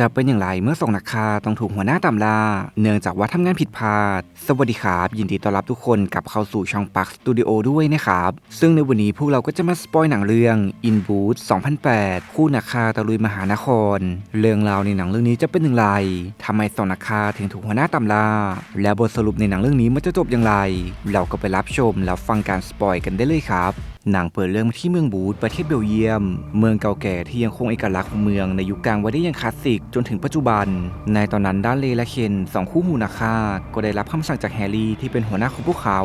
จะเป็นอย่างไรเมื่อส่งนักฆ่าต้องถูกหัวหน้าตามล่าเนื่องจากว่าทำงานผิดพลาด สวัสดีครับ ยินดีต้อนรับทุกคนกลับเข้าสู่ช่องปักสตูดิโอด้วยนะครับ ซึ่งในวันนี้พวกเราก็จะมาสปอยหนังเรื่อง In Boot 2008 คู่นักฆ่าตะลุยมหานคร เรื่องราวในหนังเรื่องนี้จะเป็นอย่างไรทำไมส่งนักฆ่าถึงถูกหัวหน้าตามล่าและบทสรุปในหนังเรื่องนี้มันจะจบอย่างไร เราก็ไปรับชมแล้วฟังการสปอยกันได้เลยครับ หนังเปิดเรื่องที่เมืองบูธประเทศเบลเยียม เมืองเก่าแก่ที่ยังคงเอกลักษณ์ของเมืองในยุคกลางไว้ได้อย่างคลาสสิกจนถึงปัจจุบัน ในตอนนั้นด้านเลและเคนสองคู่หูนักฆ่าก็ได้รับคำสั่งจากแฮร์รี่ที่เป็นหัวหน้าของพวกเขา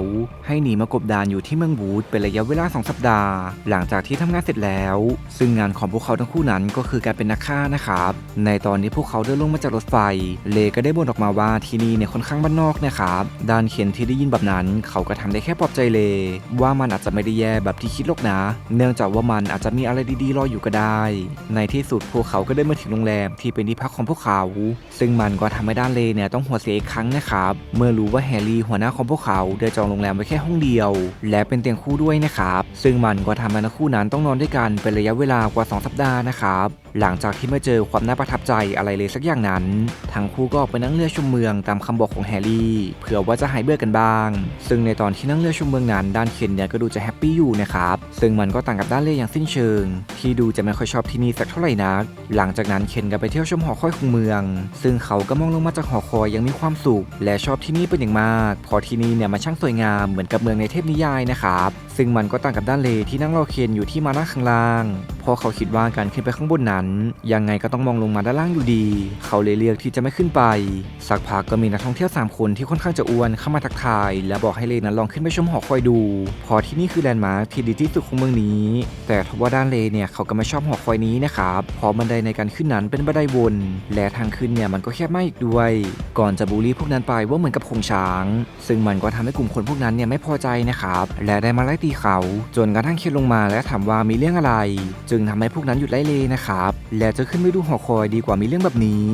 ให้หนีมากบดานอยู่ที่เมืองบูธเป็นระยะเวลาสองสัปดาห์ หลังจากที่ทำงานเสร็จแล้ว ซึ่งงานของพวกเขาทั้งคู่นั้นก็คือการเป็นนักฆ่านะครับในตอนนี้พวกเขาเดินลงมาจากรถไฟ เลก็ได้บ่นออกมาว่าที่นี่เนี่ยค่อนข้างบ้านนอกนะครับด้านเคนที่ได้ยินแบบนั้น เขาก็ทำได้แค่ปลอบใจเลว่ามันอาจจะไม่ได้แย่แบบที่คิดหรอกนะ เนื่องจากว่ามันอาจจะมีอะไรดีๆรออยู่ก็ได้ ในที่สุดพวกเขาก็ได้มาถึงโรงแรมที่เป็นที่พักของพวกเขา ซึ่งมันก็ทำให้ด้านเลเนี่ยต้องหัวเสียอีกครั้งนะครับ เมื่อรู้ว่าแฮร์รี่หัวหน้าของพวกเขาได้จองโรงแรมไว้แค่ห้องเดียว และเป็นเตียงคู่ด้วยนะครับ ซึ่งมันก็ทำให้ทั้งคู่นั้นต้องนอนด้วยกันเป็นระยะเวลากว่า 2 สัปดาห์นะครับหลังจากที่ไม่เจอความน่าประทับใจอะไรเลยสักอย่างนั้น ทั้งคู่ก็ไปนั่งเรือชมเมืองตามคำบอกของแฮร์รี่ เผื่อว่าจะหายเบื่อกันบ้าง ซึ่งในตอนที่นั่งเรือชมเมืองนั้นด้านเคนเนี่ยก็ดูจะแฮปปี้อยู่นะครับซึ่งมันก็ต่างกับด้านเล่อย่างสิ้นเชิง ที่ดูจะไม่ค่อยชอบที่นี่สักเท่าไหร่นัก หลังจากนั้นเคนก็ไปเที่ยวชมหอคอยของเมือง ซึ่งเขาก็มองลงมาจากหอคอยยังมีความสุข และชอบที่นี่เป็นอย่างมาก พอที่นี่เนี่ยมันช่างสวยงามเหมือนกับเมืองในเทพนิยายนะครับ ซึ่งมันก็ต่างกับด้านเลที่นั่งรอเคนอยู่ที่มานั่งข้างล่างเพราะเขาคิดว่าการขึ้นไปข้างบนนั้น ยังไงก็ต้องมองลงมาด้านล่างอยู่ดี เขาเลยเลือกที่จะไม่ขึ้นไป สักพักก็มีนักท่องเที่ยว 3 คนที่ค่อนข้างจะอ้วนเข้ามาทักทาย และบอกให้เลนั้นลองขึ้นไปชมหอคอยดู พอที่นี่คือแลนด์มาร์คที่ดีที่สุดของเมืองนี้ แต่ทว่าด้านเลเนี่ยเขาก็ไม่ชอบหอคอยนี้นะครับเพราะบันไดในการขึ้นนั้นเป็นบันไดวนและทางขึ้นเนี่ยมันก็แคบมากอีกด้วย ก่อนจะบูลลี่พวกนั้นไปว่าเหมือนกับคงช้าง ซึ่งมันก็ทำให้กลุ่มคนพวกนั้นเนี่ยไม่พอใจนะครับและได้มาไล่ตีเขาจนกระทั่งเคนลงมาและถามว่ามีเรื่องอะไร จึงทำให้พวกนั้นหยุดไล่เลยนะครับและจะขึ้นไปดูหอคอยดีกว่ามีเรื่องแบบนี้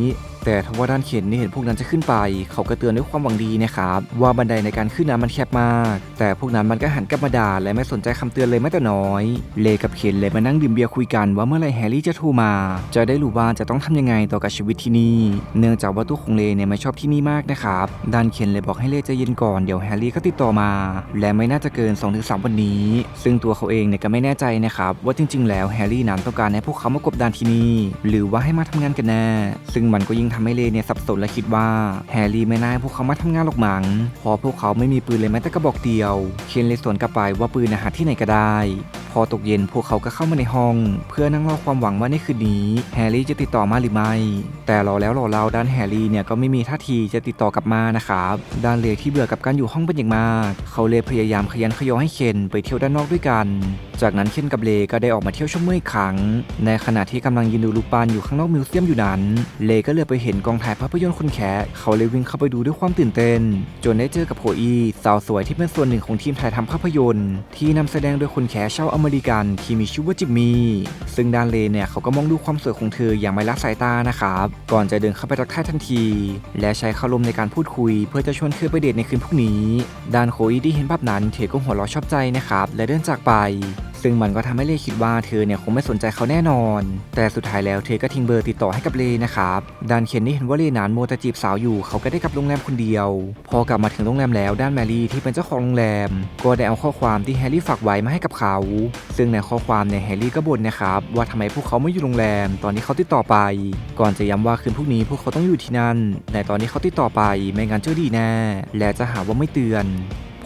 แต่ทว่าด้านเข็นนี่เห็นพวกนั้นจะขึ้นไป เขาก็เตือนด้วยความหวังดีนะครับว่าบันไดในการขึ้นนั้นมันแคบมาก แต่พวกนั้นมันก็หันกลับมาด่าและไม่สนใจคำเตือนเลยแม้แต่น้อย เลกับเข็นเลยมานั่งดื่มเบียร์คุยกันว่าเมื่อไรแฮร์รี่จะโทรมา จะได้รู้ว่าจะต้องทำยังไงต่อกับชีวิตที่นี่ เนื่องจากว่าตัวของเลเนี่ยไม่ชอบที่นี่มากนะครับด้านเข็นเลยบอกให้เลใจเย็นก่อนเดี๋ยวแฮร์รี่ก็ติดต่อมา และไม่น่าจะเกิน 2-3 วันนี้ ซึ่งตัวเขาเองเนี่ยก็ไม่แน่ใจนะครับว่าจริง ๆ แล้วแฮร์รี่นั้นต้องการให้พวกเขามากบดานที่นี่หรือว่าให้มาทำงานกันแน่ซึ่งมันก็ยิ่งทำให้เลเนี่ยสับสนและคิดว่าแฮร์รี่ไม่น่าให้พวกเขามาทำงานหรอกมั้งเพราะพวกเขาไม่มีปืนเลยแม้แต่กระบอกเดียว เคนเลยสวนกลับไปว่าปืนนะหาที่ไหนก็ได้ พอตกเย็นพวกเขาก็เข้ามาในห้อง เพื่อนั่งรอความหวังว่าในคืนนี้แฮร์รี่จะติดต่อมาหรือไม่ แต่รอแล้วรอเล่าด้านแฮร์รี่เนี่ยก็ไม่มีท่าทีจะติดต่อกลับมานะครับด้านเลที่เบื่อกับการอยู่ห้องเป็นอย่างมาก เขาเลยพยายามขยันขยอให้เคนไปเที่ยวด้านนอกด้วยกัน จากนั้นเคนกับเลก็ได้ออกมาเที่ยวชมเมืองอีกครั้ง ในขณะที่กำลังยืนดูลูกปานอยู่ข้างนอกมิวเซียมอยู่นั้น เลก็เลยไปเห็นกองถ่ายภาพยนตร์คนแคะเขาเลยวิ่งเข้าไปดูด้วยความตื่นเต้น จนได้เจอกับโคอีสาวสวยที่เป็นส่วนหนึ่งของทีมถ่ายทำภาพยนตร์ ที่นำแสดงโดยคนแคะชาวอเมริกันที่มีชื่อว่าจิมมี่ซึ่งดานเลเนี่ยเขาก็มองดูความสวยของเธออย่างไม่ละสายตานะครับก่อนจะเดินเข้าไปทักทายทันที และใช้คารมในการพูดคุย เพื่อจะชวนเธอไปเดทในคืนพรุ่งนี้ดานโคอีที่เห็นภาพนั้นเธอก็หัวเราะชอบใจนะครับและเดินจากไป ซึ่งมันก็ทำให้เลคิดว่าเธอเนี่ยคงไม่สนใจเขาแน่นอน แต่สุดท้ายแล้วเธอก็ทิ้งเบอร์ติดต่อให้กับเลนะครับด้านเคนนี่เห็นว่าเลนั้นโมต่จีบสาวอยู่เขาก็ได้กลับโรงแรมคนเดียว พอกลับมาถึงโรงแรมแล้วด้านแมรี่ที่เป็นเจ้าของโรงแรม ก็ได้เอาข้อความที่แฮร์รี่ฝากไว้มาให้กับเขา ซึ่งในข้อความเนี่ยแฮร์รี่ก็บ่นนะครับว่าทำไมพวกเขาไม่อยู่โรงแรม ตอนที่เขาติดต่อไป ก่อนจะย้ำว่าคืนพรุ่งนี้พวกเขาต้องอยู่ที่นั่นแต่ตอนนี้เขาติดต่อไปไม่งั้นเจ้าดีแน่และจะหาว่าไม่เตือน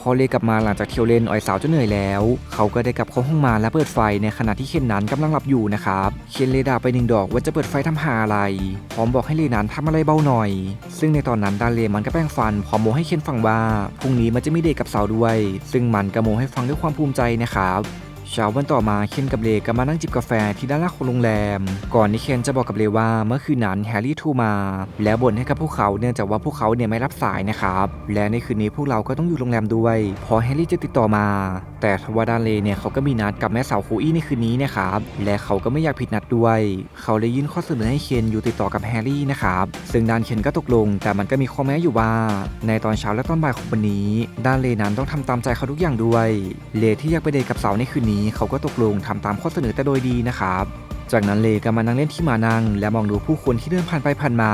พอเลกลับมาหลังจากเที่ยวเล่นอ่อยสาวจนเหนื่อยแล้ว เขาก็ได้กลับเข้าห้องมาและเปิดไฟในขณะที่เคนนั้นกำลังหลับอยู่นะครับเคนเลดาไปหนึ่งดอกว่าจะเปิดไฟทำหาอะไร พร้อมบอกให้เลนั้นทำอะไรเบาหน่อย ซึ่งในตอนนั้นดานเลมันก็แป้งฟันพร้อมโมให้เคนฟังว่าพรุ่งนี้มันจะมีเดทกับสาวด้วย ซึ่งมันก็โมให้ฟังด้วยความภูมิใจนะครับ เช้าวันต่อมาเคนกับเลก็มานั่งจิบกาแฟที่ด้านล่างของโรงแรม ก่อนที่เคนจะบอกกับเลว่าเมื่อคืนนั้นแฮร์รี่โทรมา แล้วบ่นให้กับพวกเขาเนื่องจากว่าพวกเขาเนี่ยไม่รับสายนะครับและในคืนนี้พวกเราก็ต้องอยู่โรงแรมด้วยพอแฮร์รี่จะติดต่อมา แต่ทว่าดานเลเนี่ยเขาก็มีนัดกับแม่สาวโคอี้ในคืนนี้นะครับและเขาก็ไม่อยากผิดนัดด้วย เขาเลยยื่นข้อเสนอให้เคนอยู่ติดต่อกับแฮร์รี่นะครับซึ่งดานเคนก็ตกลง แต่มันก็มีข้อแม้อยู่ว่า ในตอนเช้าและตอนบ่ายของวันนี้ด้านเลนั้นต้องทำตามใจเขาทุกอย่างด้วยเลที่อยากไปเดทกับสาวในคืนนี้เขาก็ตกลงทำตามข้อเสนอแต่โดยดีนะครับ จากนั้นเลก็มานั่งเล่นที่มานั่ง และมองดูผู้คนที่เดินผ่านไปผ่านมา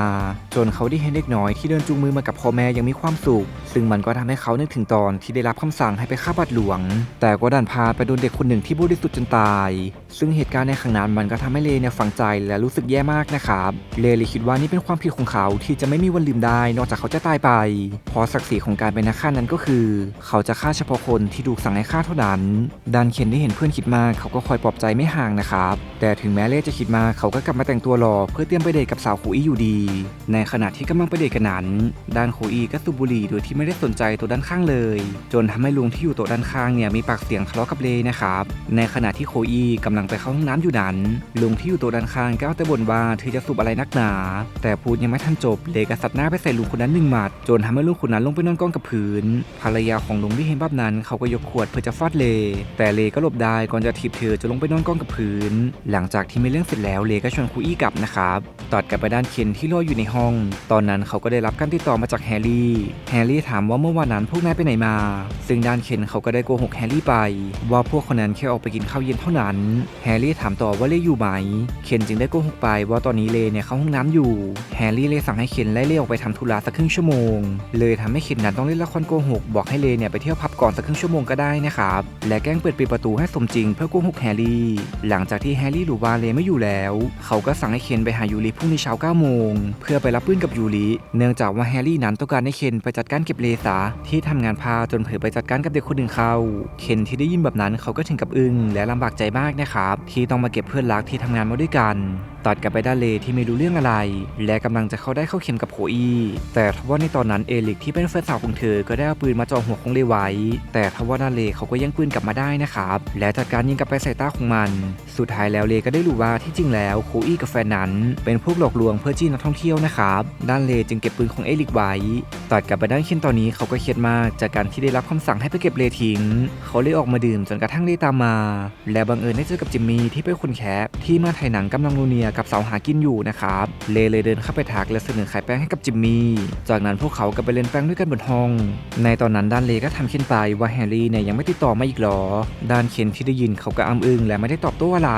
จนเขาได้เห็นเด็กน้อยที่เดินจูงมือมากับพ่อแม่ยังมีความสุข ซึ่งมันก็ทำให้เขานึกถึงตอนที่ได้รับคำสั่งให้ไปฆ่าบาทหลวง แต่ก็ดันพาไปโดนเด็กคนหนึ่งที่บริสุทธิ์จนตาย ซึ่งเหตุการณ์ในครั้งนั้นมันก็ทำให้เลเนี่ยฝังใจและรู้สึกแย่มากนะครับเลเลยคิดว่านี่เป็นความผิดของเขาที่จะไม่มีวันลืมได้ นอกจากเขาจะตายไป เพราะศักดิ์ศรีของการเป็นนักฆ่านั้นก็คือ เขาจะฆ่าเฉพาะคนที่ถูกสั่งให้ฆ่าเท่านั้นดันเคนได้เห็นเพื่อนคิดมากเขาก็คอยปลอบใจไม่ห่างนะครับแต่ถึงแม้เล่จะคิดมากเขาก็กลับมาแต่งตัวรอเพื่อเตรียมไปเดทกับสาวคูอี้อยู่ดี ในขณะที่กำลังไปเดทกันนั้นด้านคูอี้ก็สูบบุหรี่โดยที่ไม่ได้สนใจตัวด้านข้างเลย จนทำให้ลุงที่อยู่โต๊ะด้านข้างเนี่ยมีปากเสียงทะเลาะกับเลนะครับในขณะที่โคอี้กำลังังไปเข้าห้องน้ำอยู่นั้น ลุงที่อยู่ต๊ะด้านข้างก็เอาแต่บ่นว่าเธอจะสูบอะไรนักหนา แต่พูดยังไม่ทันจบเลก็สัดหน้าไปใส่ลุงคนนั้นหนึ่งหมัดจนทำให้ลุงคนนั้นลงไปนอนกองกับพื้น ภรรยาของลุงที่เห็นแบบนั้นเขาก็ยกขวดเพื่อจะฟาดเล แต่เลก็หลบได้ก่อนจะถีบเธอจะลงไปนอนกองกับพื้น หลังจากที่ไม่เรื่องเสร็จแล้วเลก็ชวนคุยอี้กลับนะครับตัดกลับไปด้านเคนที่รออยู่ในห้อง ตอนนั้นเขาก็ได้รับการติดต่อมาจากแฮร์รี่ แฮร์รี่ถามว่าเมื่อวานนั้นพวกนายไปไหนมา ซึ่งด้านเคนเขาก็ได้โกหกแฮร์รี่ไป ว่าพวกคนนั้นแค่ออกไปกินข้าวเย็นเท่านั้นแฮร์รี่ถามต่อว่าเลอยู่ไหม เคนจึงได้โกหกไปว่าตอนนี้เลเนี่ยเข้าห้องน้ำอยู่ แฮร์รี่เลยสั่งให้เคนไล่เลออกไปทำธุระสักครึ่งชั่วโมง เลยทำให้เคนนั้นต้องเล่นละครโกหกบอกให้เลเนี่ยไปเที่ยวพับก่อนสักครึ่งชั่วโมงก็ได้นะครับ และแกล้งเปิดปิดประตูให้สมจริงเพื่อโกหกแฮร์รี่ หลังจากที่แฮร์รี่รู้ว่าเลไม่อยู่แล้ว เขาก็สั่งให้เคนไปหายูริพรุ่งนี้เช้า9โมงเพื่อไปรับปืนกับยูริ เนื่องจากว่าแฮร์รี่นั้นต้องการให้เคนไปจัดการเก็บเลสาที่ทำงานพาจนเผลอไปจัดการกับเด็กคนหนึ่งเขาเคนที่ได้ยินแบบนั้นเขาก็ถึงกับอึ้งและลำบากใจมากนะครับที่ต้องมาเก็บเพื่อนรักที่ทำงานมาด้วยกันตัดกลับไปด้านเลที่ไม่รู้เรื่องอะไร และกำลังจะเข้าได้เข้าเข็มกับโคอีแต่ทว่าในตอนนั้นเอลิกที่เป็นแฟนสาวของเธอก็ได้เอาปืนมาจ่อหัวของเลไว้ แต่ทว่าด้านเลเขาก็ยังปืนกลับมาได้นะครับและจัดการยิงกลับไปใส่ตาของมัน สุดท้ายแล้วเลก็ได้รู้ว่าที่จริงแล้วโคอีกับแฟนนั้น เป็นพวกหลอกลวงเพื่อจี้นักท่องเที่ยวนะครับด้านเลจึงเก็บปืนของเอลิกไว้ ตัดกลับไปด้านเคนตอนนี้เขาก็เครียดมากจากการที่ได้รับคำสั่งให้ไปเก็บเลทิ้ง เขาเลยออกมาดื่มจนกระทั่งเลตามมา และบังเอิญได้เจอกับจิมมี่ที่เป็นคนแคปที่มาถ่ายหนังกำลังนูเนียกับสาวหากินอยู่นะครับเลเลยเดินเข้าไปทักและเสนอขายแป้งให้กับจิมมี่จากนั้นพวกเขาก็ไปเล่นแป้งด้วยกันบนห้อง ในตอนนั้นด้านเลก็ทำเคนไปว่าแฮร์รี่เนี่ยยังไม่ติดต่อมาอีกหรอ ด้านเคนที่ได้ยินเขาก็อ้ำอึ้งและไม่ได้ตอบโต้อะไร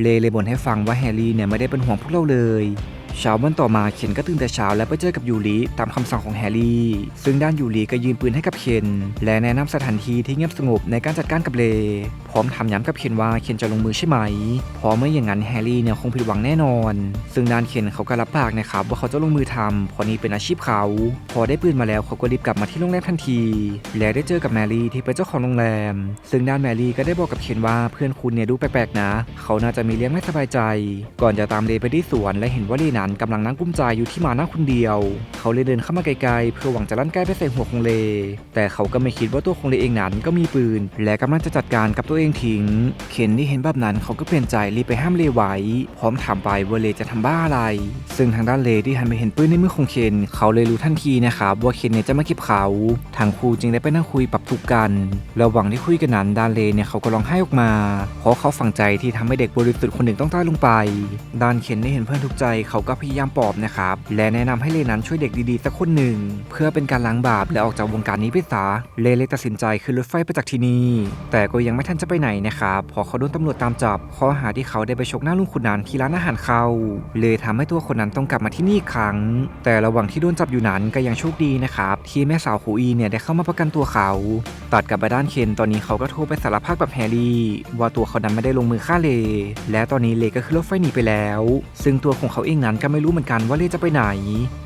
เลเลยบ่นให้ฟังว่าแฮร์รี่เนี่ยไม่ได้เป็นห่วงพวกเราเลย เช้าวันต่อมาเคนก็ตื่นแต่เช้าและไปเจอกับยูริตามคำสั่งของแฮร์รี่ ซึ่งด้านยูริก็ยืนปืนให้กับเคนและแนะนำสถานที่ที่เงียบสงบในการจัดการกับเล พร้อมถามย้ำกับเคนว่าเคนจะลงมือใช่ไหมเพราะไม่อย่างนั้นแฮร์รี่เนี่ยคงผิดหวังแน่นอน ซึ่งด้านเคนเขาก็รับปากนะครับว่าเขาจะลงมือทำเพราะนี่เป็นอาชีพเขา พอได้ปืนมาแล้วเขาก็รีบกลับมาที่โรงแรมทันที และได้เจอกับแมรี่ที่เป็นเจ้าของโรงแรม ซึ่งด้านแมรี่ก็ได้บอกกับเคนว่าเพื่อนคุณเนี่ยดูแปลกๆนะ เขาน่าจะมีเรื่องไม่สบายใจ ก่อนจะตามเลไปที่สวนและเห็นว่าเลนั้นกำลังนั่งกุ้มใจอยู่ที่มานั่งคนเดียว เขาเลยเดินเข้ามาไกลๆ เพื่อหวังจะลั่นใกล้ไปใส่หัวของเล แต่เขาก็ไม่คิดว่าตัวของเลเองนั้นก็มีปืน และกำลังจะจัดการกับตัวเองทิ้ง เคนที่เห็นแบบนั้นเขาก็เปลี่ยนใจรีบไปห้ามเลไว้ พร้อมถามไปว่าเลจะทำบ้าอะไร ซึ่งทางด้านเลที่หันไปเห็นปืนในมือของเคนเขาเลยรู้ทันทีนะครับว่าเคนเนี่ยจะมาเก็บเขาทางครูจึงได้ไปนั่งคุยปรับทุกกันระหว่างที่คุยกันนั้นด้านเลเนี่ยเขาก็ร้องไห้ออกมาเพราะเขาฝังใจที่ทำให้เด็กบริสุทธิ์คนหนึ่งต้องตายลงไปด้านเคนได้เห็นเพื่อนทุกใจเขาก็พยายามปลอบนะครับ และแนะนำให้เลนั้นช่วยเด็กดีๆสักคนหนึ่ง เพื่อเป็นการล้างบาปและออกจากวงการนี้ไปซะเลเลยตัดสินใจขึ้นรถไฟไปจากที่นี่แต่ก็ยังไม่ทันจะไปไหนนะครับเพอเขาโดนตำรวจตามจับข้อหาที่เขาได้ไปชกหน้าลุงคนนั้นที่ร้านอาหารเขาเลยทำให้ตัวคนนั้นต้องกลับมาที่นี่อีกครั้ง แต่ระหว่างที่โดนจับอยู่นั้นก็ยังโชคดีนะครับที่แม่สาวคูอีเนี่ยได้เข้ามาประกันตัวเขา ตัดกลับไปด้านเคนตอนนี้เขาก็โทรไปสารภาพกับแฮร์รี่ ว่าตัวเขานั้นไม่ได้ลงมือฆ่าเล และตอนนี้เลก็ขึ้นรถไฟหนีไปแล้ว ซึ่งตัวของเขาเองนั้นก็ไม่รู้เหมือนกันว่าเลจะไปไหน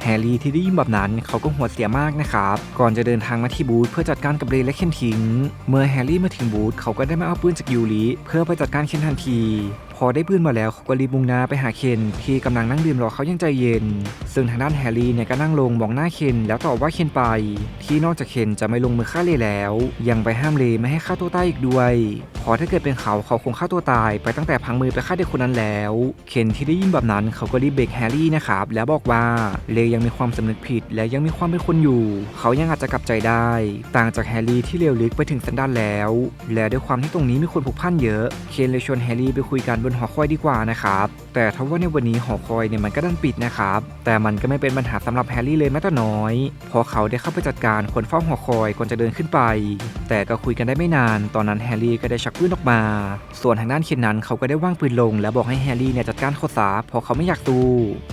แฮร์รี่ที่ได้ยินแบบนั้นเขาก็หัวเสียมากนะครับ ก่อนจะเดินทางมาที่บูธเพื่อจัดการกับเลและเคนทิ้ง เมื่อแฮร์รี่มาถึงบูธเขาก็ได้มาเอาปืนจากยูริเพื่อไปจัดการเคนทันทีพอได้ปืนมาแล้วเขาก็รีบมุ่งหน้าไปหาเคนที่กำลังนั่งดื่มรอเขายังใจเย็น ซึ่งทางด้านแฮร์รี่เนี่ยก็นั่งลงมองหน้าเคนแล้วตอบว่าเคนไป ที่นอกจากเคนจะไม่ลงมือฆ่าเลแล้ว ยังไปห้ามเลไม่ให้ฆ่าตัวตายอีกด้วยพอถ้าเกิดเป็นเขาเขาคงฆ่าตัวตาย ไปตั้งแต่พังมือไปฆ่าเด็กคนนั้นแล้ว เคนที่ได้ยินแบบนั้นเขาก็รีบเบรกแฮร์รี่นะครับแล้วบอกว่าเลยังมีความสำนึกผิด และยังมีความเป็นคนอยู่ เขายังอาจจะกลับใจได้ ต่างจากแฮร์รี่ที่เลวลึกไปถึงสันดานแล้ว และด้วยความที่ตรงนี้มีคนผูกพันเยอะ เคนเลยชวนแฮร์รี่ไปคุยกันบนหอคอยดีกว่านะครับ แต่ทว่าในวันนี้หอคอยเนี่ยมันก็ดันปิดนะครับ แต่มันก็ไม่เป็นปัญหาสำหรับแฮร์รี่เลยแม้แต่น้อยเพราะเขาได้เข้าไปจัดการคนเฝ้าหอคอยก่อนจะเดินขึ้นไป แต่ก็คุยกันได้ไม่นาน ตอนนั้นแฮร์รี่ก็ได้ชักปืนออกมา ส่วนทางด้านเคนนั้นเขาก็ได้ว่างปืนลง แล้วบอกให้แฮร์รี่เนี่ยจัดการเขาซะเพราะเขาไม่อยากสู้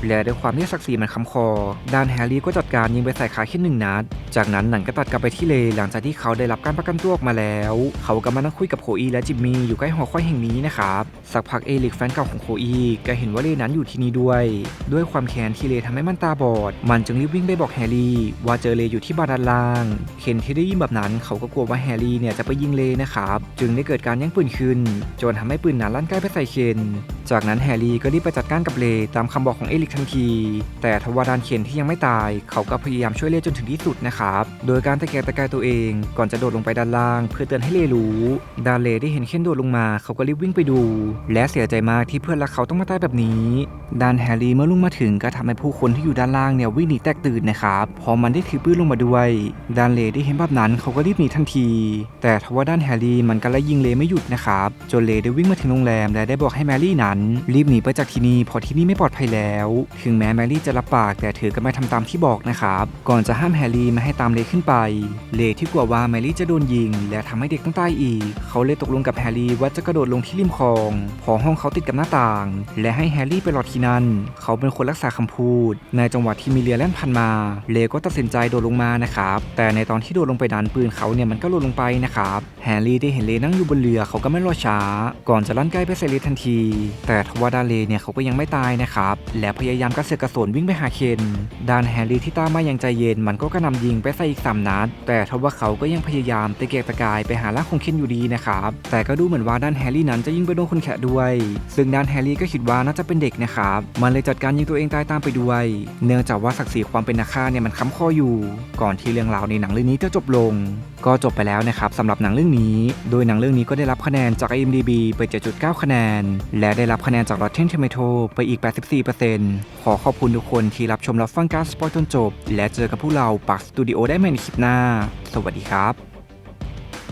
และด้วยความที่ศักดิ์ศรีมันค้ำคอ ด้านแฮร์รี่ก็จัดการยิงไปใส่ขาเคนหนึ่งนัด จากนั้นหนันก็ตัดกลับไปที่เลหลังจากที่เขาได้รับการประกันตัวออกมาแล้ว เขาก็มานั่งคุยกับโคอีและจิมมี่อยู่ใกล้หอคอยแห่งนี้นะครับสักพักเอลิกแฟนเก่าของโคอีก็เห็นว่าเลนั้นอยู่ที่นี่ด้วย ด้วยความแค้นที่เลทำให้มันตาบอด มันจึงรีบวิ่งไปบอกแฮร์รี่ ว่าเจอเลอยู่ที่บาร์ด้านล่างเคนที่ได้ยินแบบนั้นเขาก็กลัวว่าแฮร์รี่เนี่ยจะไปยิงเลนะครับ จึงได้เกิดการแย่งปืนขึ้น จนทำให้ปืนนั้นลั่นใกล้ไปใส่เคน จากนั้นแฮร์รี่ก็รีบไปจัดการกับเลตามคำบอกของเอลิกทันที แต่ทว่าดานเคนที่ยังไม่ตาย เขาก็พยายามช่วยเลจนถึงที่สุดนะครับ โดยการตะแกรงตะกายตัวเอง ก่อนจะโดดลงไปด้านล่าง เพื่อเตือนให้เลรู้ ดานเลได้เห็นเคนโดดลงมา เขาก็รีบวิ่งไปดู และเสียใจมากที่เพื่อนรักเขาต้องมาตายแบบนี้ด้านแฮร์รี่เมื่อลุงมาถึงก็ทำให้ผู้คนที่อยู่ด้านล่างเนี่ยวิ่งหนีแตกตื่นนะครับพอมันได้ถือปืนลงมาด้วยด้านเลได้เห็นแบบนั้นเขาก็รีบหนีทันที แต่ทว่าด้านแฮร์รี่มันก็ไล่ยิงเลไม่หยุดนะครับจนเลได้วิ่งมาถึงโรงแรมและได้บอกให้แมรี่นั้น รีบหนีไปจากที่นี่เพราะที่นี่ไม่ปลอดภัยแล้ว ถึงแม้แมรี่จะรับปากแต่เธอก็ไม่ทำตามที่บอกนะครับก่อนจะห้ามแฮร์รี่ไม่ให้ตามเลขึ้นไป เลที่กลัวว่าแมรี่จะโดนยิง และทำให้เด็กต้องตายอีก เขาเลยตกลงกับแฮร์รี่ว่าจะกระโดดลงที่ริมคลอง พอห้องเขาติดกับหน้าต่าง และให้แฮร์รี่ไปรอที่นั่น เขาเป็นคนรักษาคำพูด ในจังหวะที่มีเรียแล่นผ่านมา เลก็ตัดสินใจโดดลงมานะครับ แต่ในตอนที่โดดลงไปนั้นปืนเขาเนี่ยมันก็หล่นลงไปนะครับ แฮร์รี่ได้เห็นเลนั่งอยู่บนเรือเขาก็ไม่รอช้า ก่อนจะลั่นใกล้ไปใส่เลทันที แต่ทว่าด้านเลเนี่ยเขาก็ยังไม่ตายนะครับ และพยายามกระเสือกกระสนวิ่งไปหาเคนด้านแฮร์รี่ที่ตามมาอย่างใจเย็นมันก็กระนำยิงไปใส่อีกสามนัด แต่ทว่าเขาก็ยังพยายามตะเกียกตะกายไปหาร่างของเคนอยู่ดีนะครับ แต่ก็ดูเหมือนว่าด้านแฮร์รี่นั้นจะยิงไปโดนคนแขะด้วยซึ่งด้านแฮร์รี่ก็คิดว่าน่าจะเป็นเด็กนะครับ มันเลยจัดการยิงตัวเองตายตามไปด้วย เนื่องจากว่าศักดิ์ศรีความเป็นนักฆ่าเนี่ยมันค้ำคออยู่ ก่อนที่เรื่องราวในหนังเรื่องนี้จะจบลง ก็จบไปแล้วนะครับสำหรับหนังเรื่องนี้ โดยหนังเรื่องนี้ก็ได้รับคะแนนจาก IMDb ไป 7.9 คะแนน และได้รับคะแนนจาก Rotten Tomato ไปอีก 84%ขอขอบคุณทุกคนที่รับชมรับฟังการสปอยจนจบ และเจอกับพวกเราปักสตูดิโอได้ใหม่ในคลิปหน้า สวัสดีครับ